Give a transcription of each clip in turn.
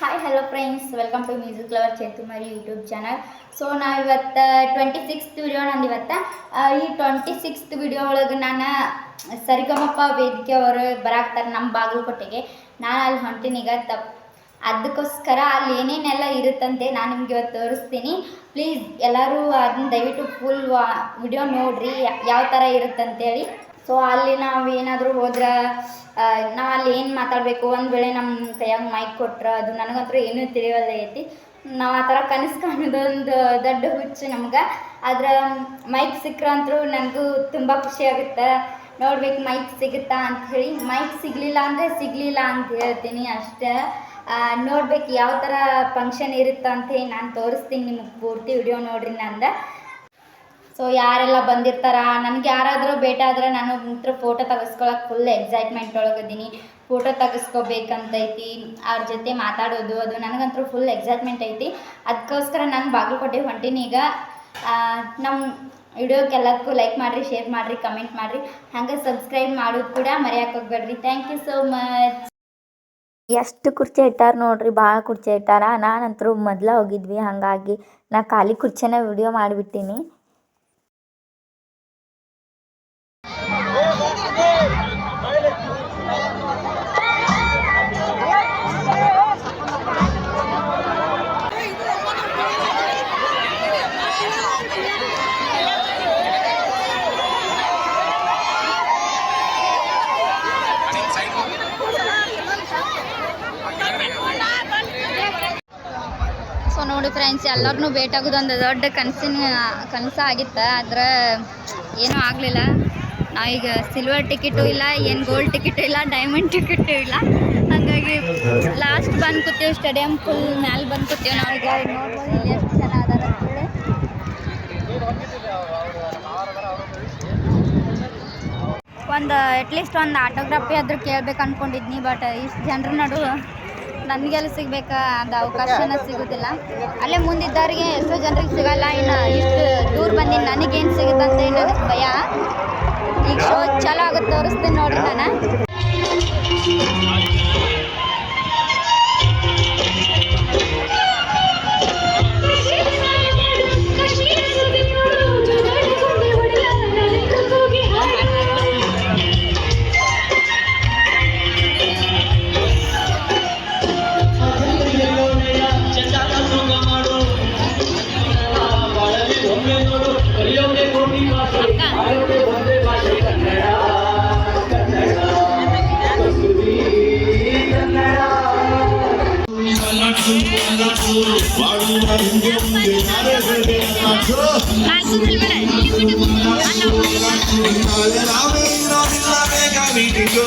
Hi hello friends welcome to music lover Chetumari YouTube channel so ನಾವು ಇವತ್ತು twenty sixth video ನಂದು ಇವತ್ತು ಈ ಟ್ವೆಂಟಿ ಸಿಕ್ಸ್ತ್ ವಿಡಿಯೋ ಒಳಗೆ ನಾನು ಸರಿಗಮಪ್ಪ ವೇದಿಕೆ ಅವರು ಬರಾಕ್ತಾರೆ ನಮ್ಮ ಬಾಗಲಕೋಟೆಗೆ. ನಾನು ಅಲ್ಲಿ ಹೊಂಟಿನೀಗ ತಪ್ಪು ಅದಕ್ಕೋಸ್ಕರ ಅಲ್ಲಿ ಏನೇನೆಲ್ಲ ಇರುತ್ತಂತೆ ನಾನು ನಿಮ್ಗೆ ಇವತ್ತು ತೋರಿಸ್ತೀನಿ. ಪ್ಲೀಸ್ ಎಲ್ಲರೂ ಅದನ್ನ ದಯವಿಟ್ಟು ಫುಲ್ ವಿಡಿಯೋ ನೋಡಿರಿ. ಯಾವ ಥರ ಇರುತ್ತಂತೇಳಿ. ಸೊ ಅಲ್ಲಿ ನಾವು ಏನಾದರೂ ಹೋದ್ರೆ ನಾವು ಅಲ್ಲಿ ಏನು ಮಾತಾಡಬೇಕು, ಒಂದು ವೇಳೆ ನಮ್ಮ ಕೈಯಾಗ ಮೈಕ್ ಕೊಟ್ರೆ, ಅದು ನನಗಂತೂ ಏನೂ ತಿಳಿಯೋದೇ ಐತಿ. ನಾವು ಆ ಥರ ಕನಸು ಕಾಣೋದೊಂದು ದೊಡ್ಡ ಹುಚ್ಚು ನಮ್ಗೆ. ಆದ್ರೆ ಮೈಕ್ ಸಿಕ್ಕರಂತೂ ನನಗೂ ತುಂಬ ಖುಷಿ ಆಗುತ್ತೆ. ನೋಡ್ಬೇಕು ಮೈಕ್ ಸಿಗುತ್ತಾ ಅಂತ ಹೇಳಿ. ಮೈಕ್ ಸಿಗಲಿಲ್ಲ ಅಂದರೆ ಸಿಗಲಿಲ್ಲ ಅಂತ ಹೇಳ್ತೀನಿ ಅಷ್ಟೇ. ನೋಡ್ಬೇಕು ಯಾವ ಥರ ಫಂಕ್ಷನ್ ಇರುತ್ತೆ ಅಂತ ಹೇಳಿ ನಾನು ತೋರಿಸ್ತೀನಿ ನಿಮಗೆ ಪೂರ್ತಿ ವಿಡಿಯೋ ನೋಡ್ರಿ ನಂದು. ಸೊ ಯಾರೆಲ್ಲ ಬಂದಿರ್ತಾರ? ನನಗೆ ಯಾರಾದರೂ ಭೇಟಿ ಆದರೆ ನಾನು ಫೋಟೋ ತೆಗೆಸ್ಕೊಳಕ್ಕೆ ಫುಲ್ ಎಕ್ಸೈಟ್ಮೆಂಟ್ ಒಳಗಿದ್ದೀನಿ. ಫೋಟೋ ತೆಗೆಸ್ಕೋಬೇಕಂತೈತಿ ಅವ್ರ ಜೊತೆ ಮಾತಾಡೋದು, ಅದು ನನಗಂತೂ ಫುಲ್ ಎಕ್ಸೈಟ್ಮೆಂಟ್ ಐತಿ. ಅದಕ್ಕೋಸ್ಕರ ನಾನು ಬಾಗಲಕೋಟೆ ಹೊಂಟೀನಿ ಈಗ. ನಮ್ಮ ವಿಡಿಯೋಕ್ಕೆಲ್ಲದಕ್ಕೂ ಲೈಕ್ ಮಾಡಿರಿ ಶೇರ್ ಮಾಡಿರಿ ಕಮೆಂಟ್ ಮಾಡಿರಿ. ಹಂಗೆ ಸಬ್ಸ್ಕ್ರೈಬ್ ಮಾಡೋದು ಕೂಡ ಮರೆಯೋಕೆ ಹೋಗ್ಬೇಡ್ರಿ. ಥ್ಯಾಂಕ್ ಯು ಸೋ ಮಚ್ ಎಷ್ಟು ಕುರ್ಚಿ ಇಟ್ಟಾರ ನೋಡ್ರಿ, ಭಾಳ ಕುರ್ಚಿ ಇಟ್ಟಾರ. ನಾನಂತರೂ ಮೊದಲ ಹೋಗಿದ್ವಿ, ಹಾಗಾಗಿ ನಾ ಖಾಲಿ ಕುರ್ಚಿನ ವಿಡಿಯೋ ಮಾಡಿಬಿಟ್ಟಿನಿ. ಫ್ರೆಂಡ್ಸ್ ಎಲ್ಲರನ್ನೂ ಆಗೋದು ಒಂದು ದೊಡ್ಡ ಕನಸಿನ ಕನಸು ಆಗಿತ್ತು ಆದ್ರೆ ಏನೂ ಆಗಲಿಲ್ಲ. ನಾವೀಗ ಸಿಲ್ವರ್ ಟಿಕೆಟು ಇಲ್ಲ, ಏನು ಗೋಲ್ಡ್ ಟಿಕೆಟು ಇಲ್ಲ ಡೈಮಂಡ್ ಟಿಕೆಟು ಇಲ್ಲ. ಹಾಗಾಗಿ ಲಾಸ್ಟ್ ಬಂದು ಕೂತೀವಿ ಸ್ಟೇಡಿಯಂ ಫುಲ್ ಮ್ಯಾಲೆ ಬಂದು ಕೂತೀವಿ ನಾವೀಗ. ನೋಡ್ಬೋದು ಇಲ್ಲಿ ಎಷ್ಟು ಜನ ಅದಾರ ಒಂದು ಅಟ್ಲೀಸ್ಟ್ ಒಂದು ಆಟೋಗ್ರಾಫಿ ಆದ್ರೂ ಕೇಳ್ಬೇಕು ಅಂದ್ಕೊಂಡಿದ್ನಿ ಬಟ್ ಇಷ್ಟು ಜನರ ನಡು ನನಗೆಲ್ಲ ಸಿಗಬೇಕಾದ ಅವಕಾಶನ ಸಿಗೋದಿಲ್ಲ. ಅಲ್ಲೇ ಮುಂದಿದ್ದವ್ರಿಗೆ ಎಷ್ಟೋ ಜನರಿಗೆ ಸಿಗಲ್ಲ ಇನ್ನು ಇಷ್ಟು ದೂರ ಬಂದು ನನಗೇನು ಸಿಗುತ್ತಂತ ನನಗೆ ಭಯ. ಈಗ ಶೋ ಚಲೋ ಆಗುತ್ತೆ ತೋರಿಸ್ತೀನಿ ನೋಡ್ರಿ ನಾನು. ನಾವೇ ಇರೋದಿಲ್ಲ ಬೇಗ ಮೀಟಿಂಗು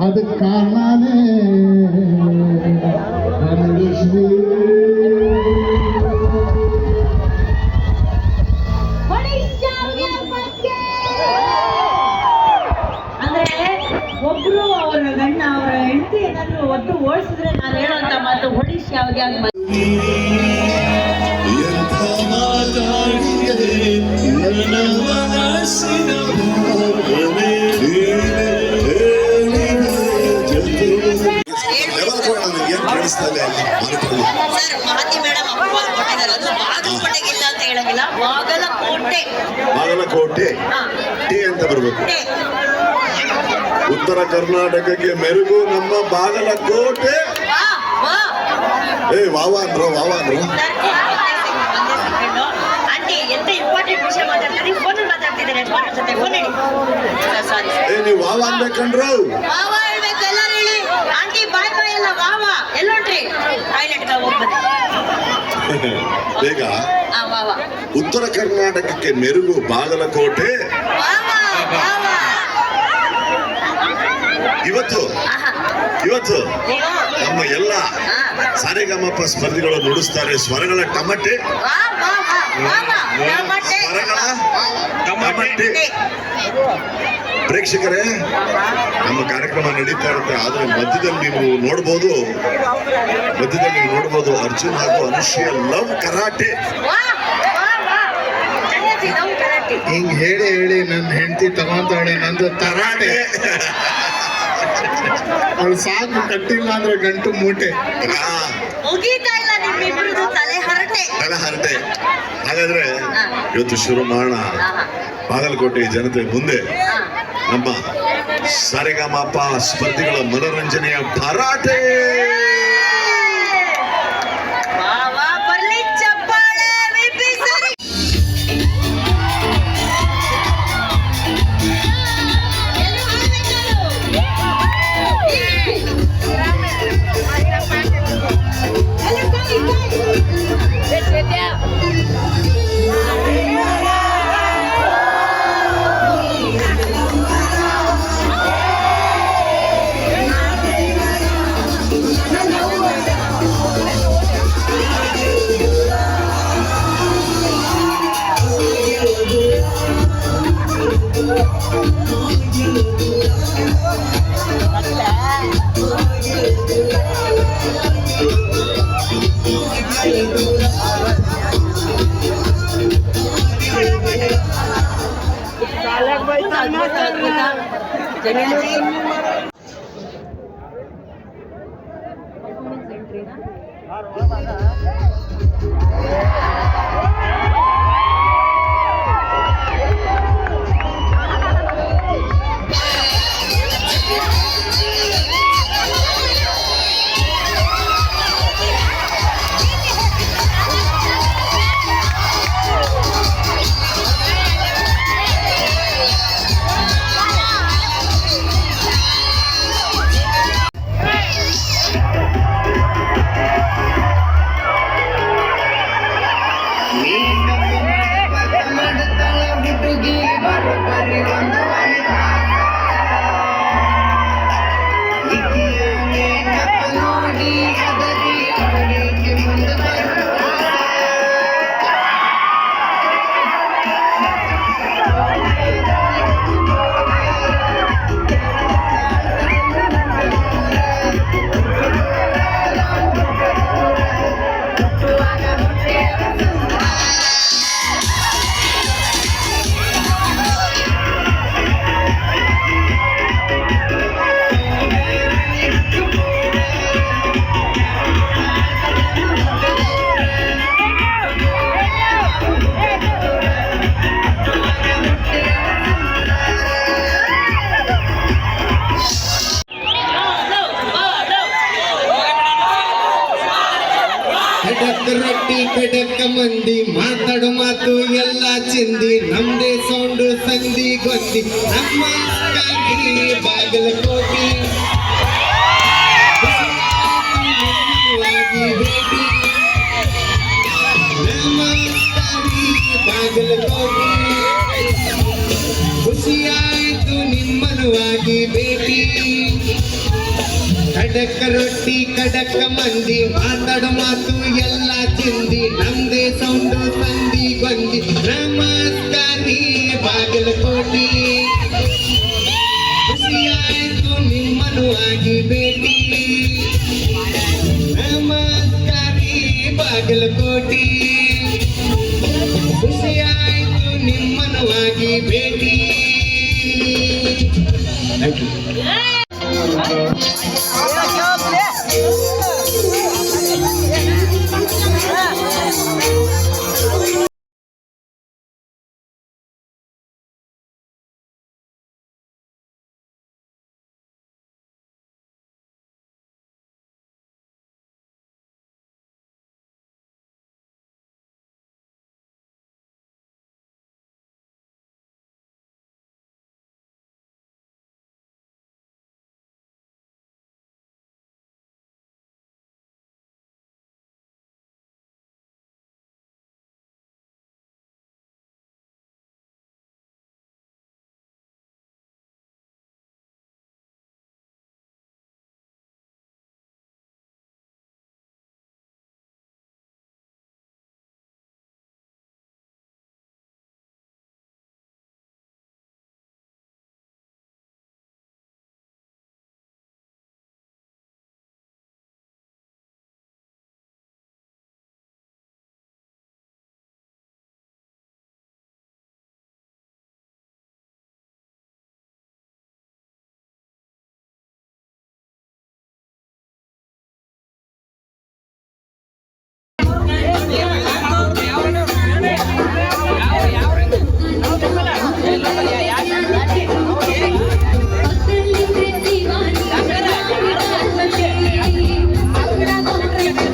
ಅದಕ್ಕೆ ಕಾರಣನೇ ಅಂದ್ರೆ ಒಬ್ರು ಅವರ ಗಂಡ ಅವರ ಹೆಂಡತಿ ಏನಾದ್ರು ಒತ್ತು ಓಡಿಸಿದ್ರೆ ನಾನು ಹೇಳೋಂತ ಮಾತು ಹೊಡಿಸಿ ಯಾವ್ದು ಯಾಕೆ ಅಲ್ಲಿ. ಸರ್ ಮೇಡಮ್ ಕೊಟ್ಟಿದ್ದಾರೆ. ಅದು ಬಾಗಲಕೋಟೆಗಿಲ್ಲ ಅಂತ ಹೇಳಂಗಿಲ್ಲ. ಬಾಗಲಕೋಟೆ ಬಾಗಲಕೋಟೆ. ಟೇ ಅಂತ ಬರ್ಬೇಕು. ಉತ್ತರ ಕರ್ನಾಟಕಕ್ಕೆ ಮೆರುಗು ನಮ್ಮ ಬಾಗಲಕೋಟೆ. ಏ ವಾವ ಅಂದ್ರು ವಾವ ಅಂದ್ರು. ಸರ್, ಒಂದೇ ಸೆಕೆಂಡ್, ಒಂದೇ ಸೆಕೆಂಡು. ಆಂಟಿ ಎಂತ ಇಂಪಾರ್ಟೆಂಟ್ ವಿಷಯ ಮಾತಾಡ್ತಾರೆ ಫೋನ್ ಮಾತಾಡ್ತಿದ್ದಾರೆ ಯಜಮಾನ್ರ ಜೊತೆ ಫೋನ್ ಹೇಳಿ. ಸಾರಿ ಏ ನೀವು ವಾವ ಅನ್ಬೇಕಂಡ್ರು ಆಂಟಿ ಬಾಯ್ ಬಾಯ್ ಎಲ್ಲ ವಾವ. ಟಾಯ್ಲೆಟ್ಗೆ ಬೇಗ? ಉತ್ತರ ಕರ್ನಾಟಕಕ್ಕೆ ಮೆರುಗು ಬಾಗಲಕೋಟೆ. ಇವತ್ತು? ಇವತ್ತು? ನಮ್ಮ ಎಲ್ಲ ಸಾರೆಗಮಪ್ಪ ಸಾರೆಗಮಪ ಸ್ಪರ್ಧಿಗಳು ನುಡಿಸ್ತಾರೆ ಸ್ವರಗಳ ಟಮಟೆ. ಸ್ವರಗಳ ಟಮಟೆ. ಪ್ರೇಕ್ಷಕರೇ ನಮ್ಮ ಕಾರ್ಯಕ್ರಮ ನಡೀತಾ ಇರುತ್ತೆ. ಆದ್ರೆ ಮಧ್ಯದಲ್ಲಿ ನೀವು ನೋಡ್ಬೋದು ಮಧ್ಯದಲ್ಲಿ ನೀವು ನೋಡ್ಬೋದು ಅರ್ಜುನ್ ಹಾಗೂ ಅನುಷ್ಯ ಲವ್ ಕರಾಟೆ. ಹಿಂಗ್ ಹೇಳಿ ಹೇಳಿ ನನ್ನ ಹೆಂಡತಿ ತಗೊಂತಾಳೆ ನಂದು ತರಾಟೆ. ಅವ್ಳು ಸಾಕು ಕಟ್ಟಿಲ್ಲ ಅಂದ್ರೆ ಗಂಟು ಮೂಟೆ. ತಲೆ ಹರಟೆ. ಹಾಗಾದ್ರೆ ಇವತ್ತು ಶುರು ಮಾಡೋಣ ಬಾಗಲಕೋಟೆ ಜನತೆ ಮುಂದೆ. ನಮ್ಮ ಸರಿಗಮಪ ಸ್ಪರ್ಧಿಗಳ ಮನೋರಂಜನೆಯ ಭರಾಟೆ. जगह ಮಂದಿ ಮಾತಾಡು ಮಾತು, ಎಲ್ಲ ಚಿಂದಿ, ನಮ್ದೇ ಸೌಂಡು ಸಂಧಿ ಗೊತ್ತಿ. ನಮ್ಮ ಬಾಗಲಕೋಟಿ ಬಾಗಲಕೋಟಿ ಖುಷಿಯಾಯಿತು ನಿಮ್ಮನುವಾಗಿ ಭೇಟಿ. ಕಡಕ ರೊಟ್ಟಿ ಕಡಕ ಮಂದಿ, ಮಾತಾಡ ಮಾತು ಎಲ್ಲ ಚಿಂದಿ ನಮ್ದೇ ಸೌಂಡು ತಂದಿ ಬಂದಿ ನಮಸ್ಕಾರಿ, ಬಾಗಲಕೋಟಿ. ಖುಷಿಯಾಯಿತು ನಿಮ್ಮನು ಆಗಿ